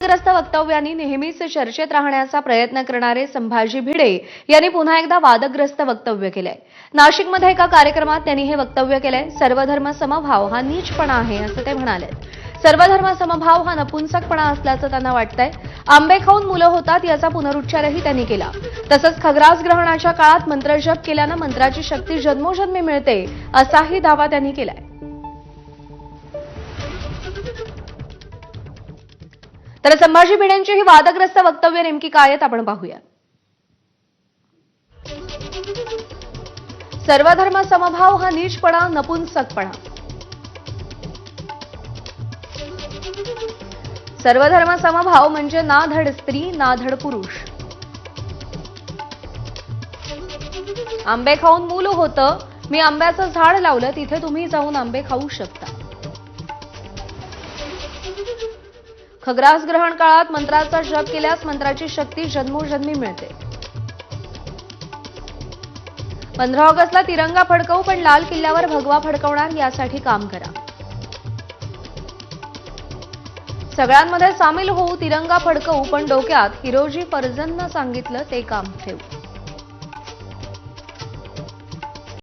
ग्रस्त वक्तव्यांनी नेहमीच चर्चेत राहण्याचा प्रयत्न करणारे संभाजी भिडे यांनी पुन्हा एकदा वादग्रस्त वक्तव्य केलंय. नाशिकमध्ये एका कार्यक्रमात त्यांनी हे वक्तव्य केलंय सर्वधर्म समभाव हा नीचपणा आहे असं ते म्हणाले सर्वधर्म समभाव हा नपुंसकपणा असल्याचं त्यांना वाटतंय. आंबे खाऊन मुलं होतात याचा पुनरुच्चारही त्यांनी केला. तसंच खग्रास ग्रहणाच्या काळात मंत्रजप केल्यानं मंत्राची शक्ती जन्मोजन्मी मिळते असाही दावा त्यांनी केलाय. तर संभाजी भिडेंची ही वादग्रस्त वक्तव्य नेमकी काय आहेत आपण पाहूया. सर्वधर्म समभाव हा नीचपणा नपुंसकपणा. सर्वधर्म समभाव म्हणजे ना धड स्त्री ना धड पुरुष. आंबे खाऊन मूल होतं मी आंब्याचं झाड लावलं तिथे तुम्ही जाऊन आंबे खाऊ शकता. खग्रास ग्रहण काळात मंत्राचा जप केल्यास मंत्राची शक्ती जन्मोजन्मी मिळते. पंधरा ऑगस्टला तिरंगा फडकवू पण लाल किल्ल्यावर भगवा फडकवणार यासाठी काम करा. सगळ्यांमध्ये सामील होऊ तिरंगा फडकवू पण डोक्यात हिरोजी फर्जंनं सांगितलं ते काम ठेवू.